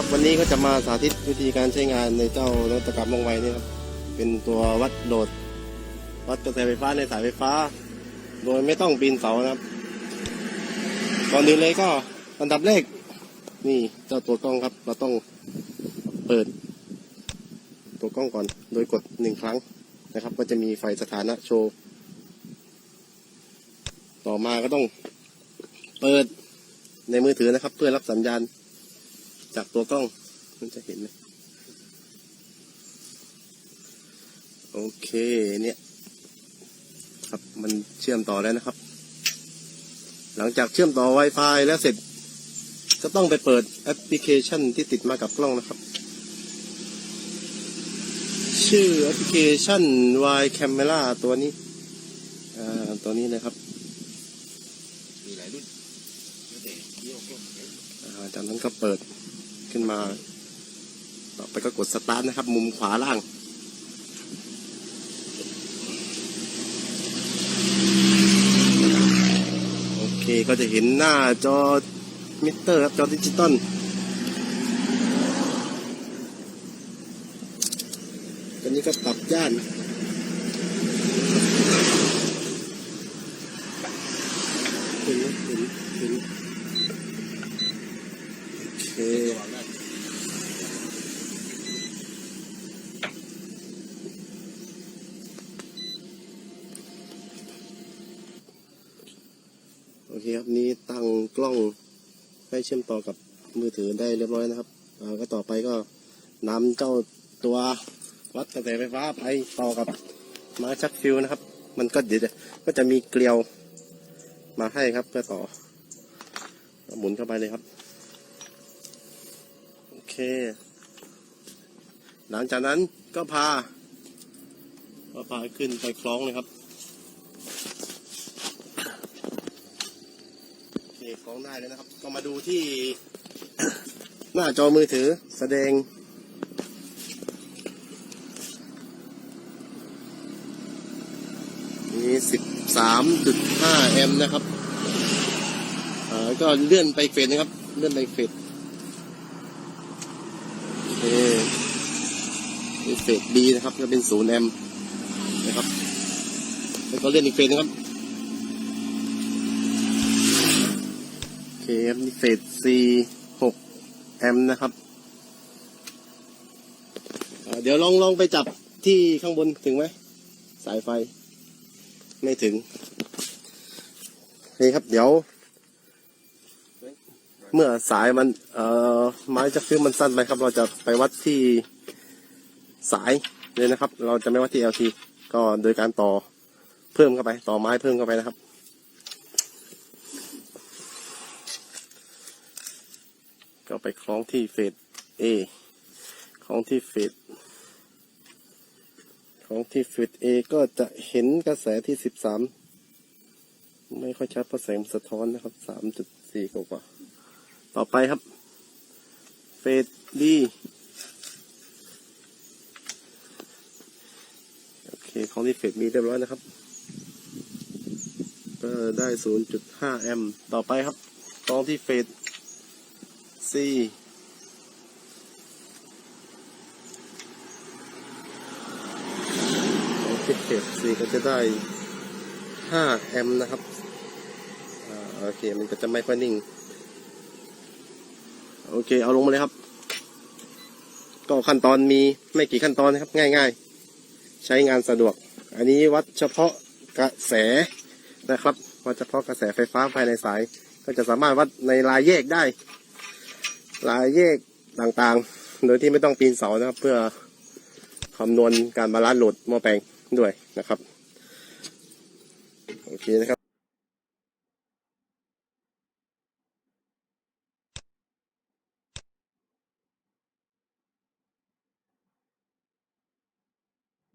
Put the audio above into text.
ครับวันนี้ก็จะมาสาธิตวิธีการใช้งานในเจ้านวัตกรรมมองไวนี่ครับเป็นตัววัดโหลด วัดกระแสไฟฟ้าในสายไฟฟ้า โดยไม่ต้องปีนเสานะครับก่อนอื่นเลยก็อันดับแรกนี่เจ้าตัวกล้องครับ เราต้องเปิด ตัวกล้องก่อน โดยกดหนึ่งครั้งนะครับ ก็จะมีไฟสถานะโชว์ ต่อมาก็ต้องเปิดในมือถือนะครับ เพื่อรับสัญญาณ จากตัวกล้องมันจะเห็นไหมโอเคเนี่ย ครับมันเชื่อมต่อแล้วนะครับ หลังจากเชื่อมต่อ Wi-Fi แล้วเสร็จ ก็ต้องไปเปิดแอปพลิเคชันที่ติดมากับกล้องนะครับ ชื่อแอปพลิเคชัน Y Camera ตัวนี้อ่าตัวนี้นะครับมีหลายรุ่นแล้วแต่ยี่ห้อกล้องอ่าจากนั้นก็เปิด ขึ้นมา ต่อไปก็กดสตาร์ทนะครับ มุมขวาล่าง โอเคก็จะเห็นหน้าจอมิเตอร์ครับจอดิจิตอลตอนนี้ก็ปรับย่าน เห็นไหมเห็นเห็นโอเค วางได้ โอ เคครับ นี่ตั้งกล้องให้เชื่อมต่อกับมือถือได้เรียบร้อยนะครับก็ต่อไปก็นำเจ้าตัววัดกระแสไฟฟ้าไปต่อกับม้ชักฟิวนะครับ มันก็เดี๋ยวจะก็จะมีเกลียวมาให้ครับเพื่อต่อหมุนเข้าไปเลยครับ โอเค หลังจากนั้นก็พาก็พาขึ้นไปคล้องเลยครับ โองได้แล้วนะครับ ก็มาดูที่ หน้าจอมือถือแสดง มีสิบสามจุดห้าแอมป์นะครับอ่าก็เลื่อนไปเฟสนะครับ เลื่อนไปเฟสโอเคเฟสดีนะครับก็เป็นศูนย์แอมป์นะครับ แล้วก็เลื่อนอีกเฟสนะครับ โอเคครับนี่เฟส C หกแอมป์นะครับ เดี๋ยวลองลองไปจับที่ข้างบนถึงไหม สายไฟ ไม่ถึง นี่ครับ เดี๋ยว เมื่อสายมัน เอ่อ ไม้จะฟิวมันสั้นไปครับ เราจะไปวัดที่สายเลยนะครับ เราจะไม่วัดที่ LT ก็โดยการต่อเพิ่มเข้าไป ต่อไม้เพิ่มเข้าไปนะครับ ก็ไปคล้องที่เฟส A คล้องที่เฟสคล้องที่เฟส A ก็จะเห็นกระแสที่สิบสามไม่ค่อยชัดเพราะแสงสะท้อนนะครับสามจุดสี่กว่า ต่อไปครับ เฟส D โอเคคล้องที่เฟสมีเรียบร้อยนะครับ ก็ได้0.5แอมป์ต่อไปครับคล้องที่เฟส C ของที่เฟส C ก็จะได้5แอมป์นะครับอ่าโอเค มันก็จะไม่ค่อยนิ่ง โอเค เอาลงมาเลยครับ ก็ขั้นตอนมีไม่กี่ขั้นตอนนะครับ ง่ายๆ ใช้งานสะดวก อันนี้วัดเฉพาะกระแสนะครับวัดเฉพาะกระแสไฟฟ้าภายในสาย ก็จะสามารถวัดในรายแยกได้ ลายแยกต่างๆ โดยที่ไม่ต้องปีนเสานะครับ เพื่อคำนวณการบาลานซ์โหลดหม้อแปลงด้วยนะครับ โอเคนะครับ